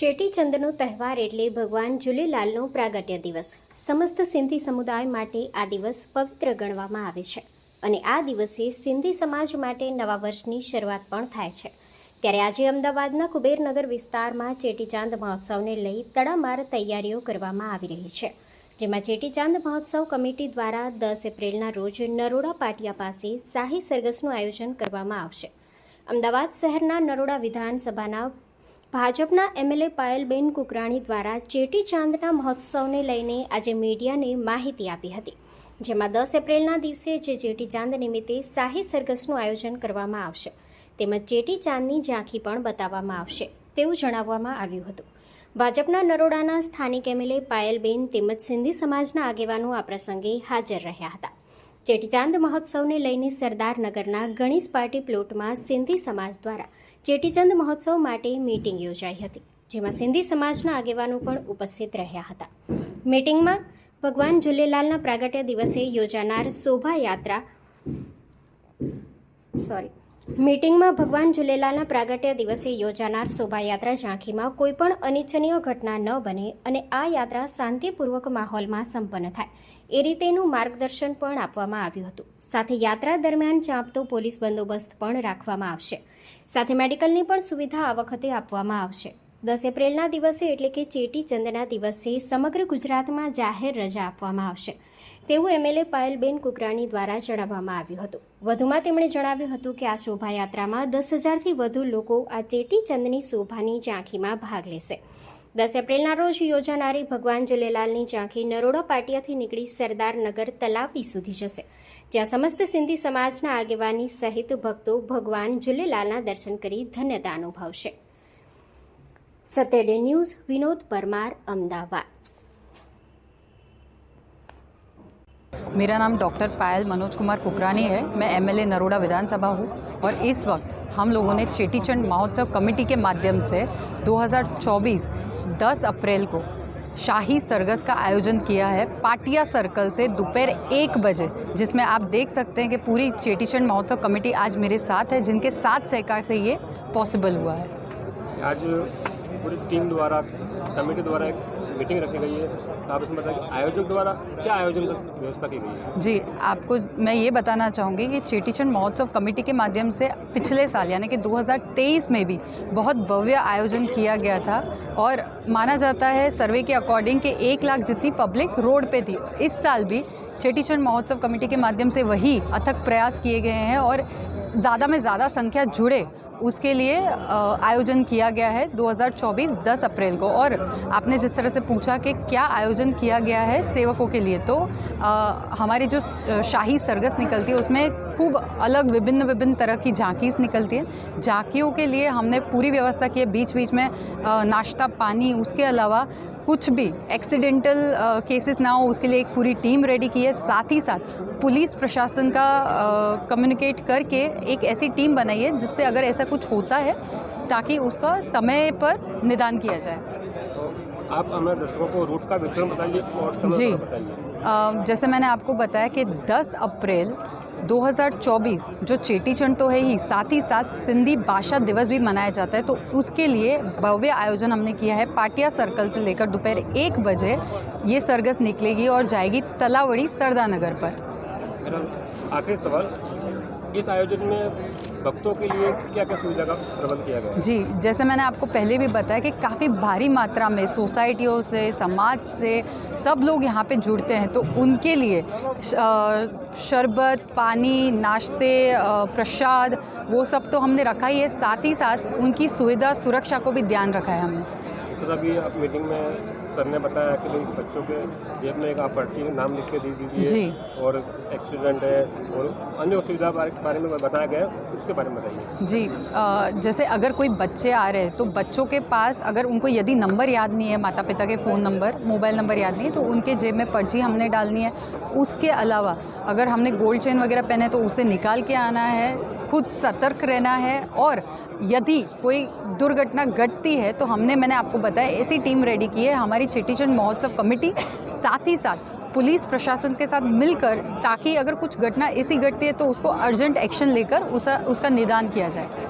ચેટીચંદનો તહેવાર એટલે ભગવાન ઝૂલેલાલનો પ્રાગટ્ય દિવસ. સમસ્ત સિંધી સમુદાય માટે આ દિવસ પવિત્ર ગણવામાં આવે છે. અને આ દિવસે સિંધી સમાજ માટે નવા વર્ષની શરૂઆત પણ થાય છે. ત્યારે આજે અમદાવાદના કુબેરનગર વિસ્તારમાં ચેટીચાંદ મહોત્સવને લઈ તડામાર તૈયારીઓ કરવામાં આવી રહી છે. જેમાં ચેટીચાંદ મહોત્સવ કમિટી દ્વારા દસ એપ્રિલના રોજ નરોડા પાટિયા પાસે શાહી સરઘસનું આયોજન કરવામાં આવશે. અમદાવાદ શહેરના નરોડા વિધાનસભાના ભાજપના એમએલએ પાયલબેન કુકરાણી દ્વારા ચેટીચાંદના મહોત્સવને લઈને આજે મીડિયાને માહિતી આપી હતી, જેમાં દસ એપ્રિલના દિવસે જે ચેટીચાંદ નિમિત્તે શાહી સરઘસનું આયોજન કરવામાં આવશે, તેમજ ચેટીચાંદની ઝાંખી પણ બતાવવામાં આવશે, તેવું જણાવવામાં આવ્યું હતું. ભાજપના નરોડાના સ્થાનિક એમએલએ પાયલબેન તેમજ સિંધી સમાજના આગેવાનો આ પ્રસંગે હાજર રહ્યા હતા. ચેટીચાંદ મહોત્સવને લઈને સરદારનગરના ગણેશ પાર્ટી પ્લોટમાં સિંધી સમાજ દ્વારા ચેટીચંદ મહોત્સવ માટે મીટિંગ યોજાઈ હતી, જેમાં સિંધી સમાજના આગેવાનો પણ ઉપસ્થિત રહ્યા હતા. મીટિંગમાં ભગવાન ઝૂલેલાલના પ્રાગટ્ય દિવસે યોજાનાર શોભાયાત્રા સોરી, મીટિંગમાં ભગવાન ઝૂલેલાલના પ્રાગટ્ય દિવસે યોજાનાર શોભાયાત્રા ઝાંખીમાં કોઈપણ અનિચ્છનીય ઘટના ન બને અને આ યાત્રા શાંતિપૂર્વક માહોલમાં સંપન્ન થાય. એ રીતેનું માર્ગદર્શન પણ આપવામાં આવ્યું હતું. સાથે યાત્રા દરમિયાન ચાંપતો પોલીસ બંદોબસ્ત પણ રાખવામાં આવશે. સાથે મેડિકલની પણ સુવિધા આ વખતે આપવામાં આવશે. દસ એપ્રિલના દિવસે એટલે કે ચેટીચંદના દિવસે સમગ્ર ગુજરાતમાં જાહેર રજા આપવામાં આવશે. તેવું એમએલએ પાયલબેન કુકરાણી દ્વારા જણાવવામાં આવ્યું હતું. વધુમાં તેમણે જણાવ્યું હતું કે આ શોભાયાત્રામાં દસ હજારથી વધુ લોકો આ ચેટીચંદની શોભાની ઝાંખીમાં ભાગ લેશે. દસ એપ્રિલના રોજ યોજાનારી ભગવાન ઝૂલેલાલની ઝાંખી નરોડા પાટિયાથી નીકળી સરદારનગર તલાવી સુધી જશે જ્યાં સમસ્ત સિંધી સમાજના આગેવાની સહિત ભક્તો ભગવાન ઝૂલેલાલના દર્શન કરી ધન્યતા અનુભવશે સત્યડે ન્યૂઝ વિનોદ પરમાર અમદાવાદ मेरा नाम डॉक्टर पायल मनोज कुमार कुकरानी है मैं एमएलए नरोड़ा विधानसभा हूँ और इस वक्त हम लोगों ने चेटीचंड महोत्सव कमेटी के माध्यम से 2024 10 अप्रैल को शाही सरगस का आयोजन किया है पाटिया सर्कल से दोपहर एक बजे, जिसमें आप देख सकते हैं कि पूरी चेटीचंड महोत्सव कमेटी आज मेरे साथ है, जिनके साथ सहकार से ये पॉसिबल हुआ है। आज पूरी टीम द्वारा, कमेटी द्वारा एक मीटिंग रखी गई है। तो आप इसमें बताइए आयोजक द्वारा क्या आयोजन व्यवस्था की गई है? जी, आपको मैं ये बताना चाहूँगी कि चेटीचंद महोत्सव कमेटी के माध्यम से पिछले साल, यानी कि 2023 में भी बहुत भव्य आयोजन किया गया था और माना जाता है सर्वे के अकॉर्डिंग कि एक लाख जितनी पब्लिक रोड पे थी, इस साल भी चेटीचंद महोत्सव कमेटी के माध्यम से वही अथक प्रयास किए गए हैं और ज़्यादा में ज़्यादा संख्या जुड़े उसके लिए आयोजन किया गया है 2024 10 अप्रैल को। और आपने जिस तरह से पूछा कि क्या आयोजन किया गया है सेवकों के लिए तो अ, हमारी जो शाही सरगस निकलती है उसमें खूब अलग विभिन्न विभिन्न तरह की झांकीज निकलती है। झांकियों के लिए हमने पूरी व्यवस्था की है बीच बीच में नाश्ता पानी उसके अलावा कुछ भी एक्सीडेंटल केसेस ना हो उसके लिए एक पूरी टीम रेडी की है। साथ ही साथ पुलिस प्रशासन का कम्युनिकेट करके एक ऐसी टीम बनाई है जिससे अगर ऐसा कुछ होता है ताकि उसका समय पर निदान किया जाए। तो आप हमें दर्शकों को रूट का वितरण बताइए और समय जी। बताइए। जैसे मैंने आपको बताया कि 10 अप्रैल 2024 जो चेटीचंड तो है ही, साथ ही साथ सिंधी भाषा दिवस भी मनाया जाता है तो उसके लिए भव्य आयोजन हमने किया है। पाटिया सर्कल से लेकर दोपहर एक बजे ये सरगस निकलेगी और जाएगी तलावड़ी सरदानगर पर। आखिरी सवाल इस आयोजन में भक्तों के लिए क्या क्या सुविधा का प्रबंध किया गया? जी, जैसे मैंने आपको पहले भी बताया कि काफ़ी भारी मात्रा में सोसाइटियों से, समाज से सब लोग यहाँ पे जुड़ते हैं तो उनके लिए शरबत, पानी, नाश्ते प्रसाद, वो सब तो हमने रखा ही है। साथ ही साथ उनकी सुविधा, सुरक्षा को भी ध्यान रखा है हमने। तरह भी आप मीटिंग में सर ने बताया कि भाई बच्चों के जेब में एक आप पर्ची नाम लिख के दे दीजिए और एक्सीडेंट है और अन्य सुविधा बारे बारे में बताया गया उसके बारे में बताइए। जी अ, जैसे अगर कोई बच्चे आ रहे हैं तो बच्चों के पास अगर उनको यदि नंबर याद नहीं है माता पिता के फ़ोन नंबर मोबाइल नंबर याद नहीं है तो उनके जेब में पर्ची हमने डालनी है। उसके अलावा अगर हमने गोल्ड चेन वगैरह पहने तो उसे निकाल के आना है खुद सतर्क रहना है और यदि कोई दुर्घटना घटती है तो हमने मैंने आपको बताया ऐसी टीम रेडी की है हमारी चिट्टीचंद महोत्सव कमेटी साथ ही साथ पुलिस प्रशासन के साथ मिलकर ताकि अगर कुछ घटना ऐसी घटती है तो उसको अर्जेंट एक्शन लेकर उसा, उसका निदान किया जाए।